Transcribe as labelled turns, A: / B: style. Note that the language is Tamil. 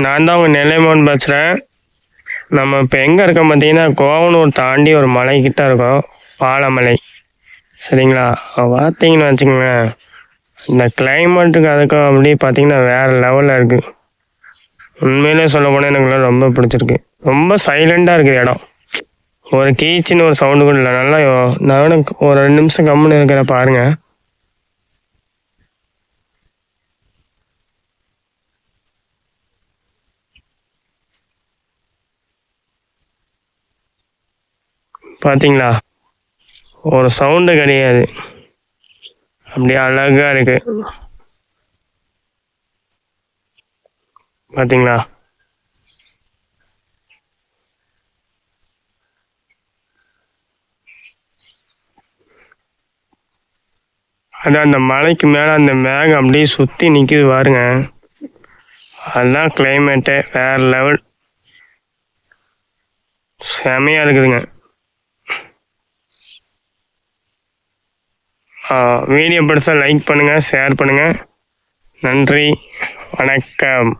A: நான் தான் உங்கள் நெல்லைமோன் பேசுகிறேன் நம்ம இப்போ எங்கே இருக்கோம் பார்த்தீங்கன்னா கோவனூர் தாண்டி ஒரு மலை கிட்ட இருக்கோம். பாலமலை. சரிங்களா? பார்த்தீங்கன்னு வச்சுக்கோங்க இந்த கிளைமேட்டுக்கு அதுக்கும் அப்படியே பார்த்தீங்கன்னா வேறு லெவலில் இருக்குது உண்மையிலே சொல்ல போனால் எனக்கு ரொம்ப பிடிச்சிருக்கு. ரொம்ப சைலண்டாக இருக்குது இடம். ஒரு கீச்சின்னு ஒரு சவுண்டு கூட இல்லை. நல்லா நான் ஒரு ரெண்டு நிமிஷம் கம்முன்னு இருக்கிற பாருங்கள் பார்த்தீங்களா ஒரு சவுண்டு கிடையாது. அப்படியே அழகா இருக்கு. பார்த்தீங்களா அது அந்த மலைக்கு மேலே அந்த மேகம் அப்படியே சுற்றி நிற்கிது பாருங்க. அதுதான் கிளைமேட்டு வேறு லெவல் செமையாக இருக்குதுங்க. வீடியோ பிடிச்சா லைக் பண்ணுங்கள் ஷேர் பண்ணுங்கள் நன்றி வணக்கம்.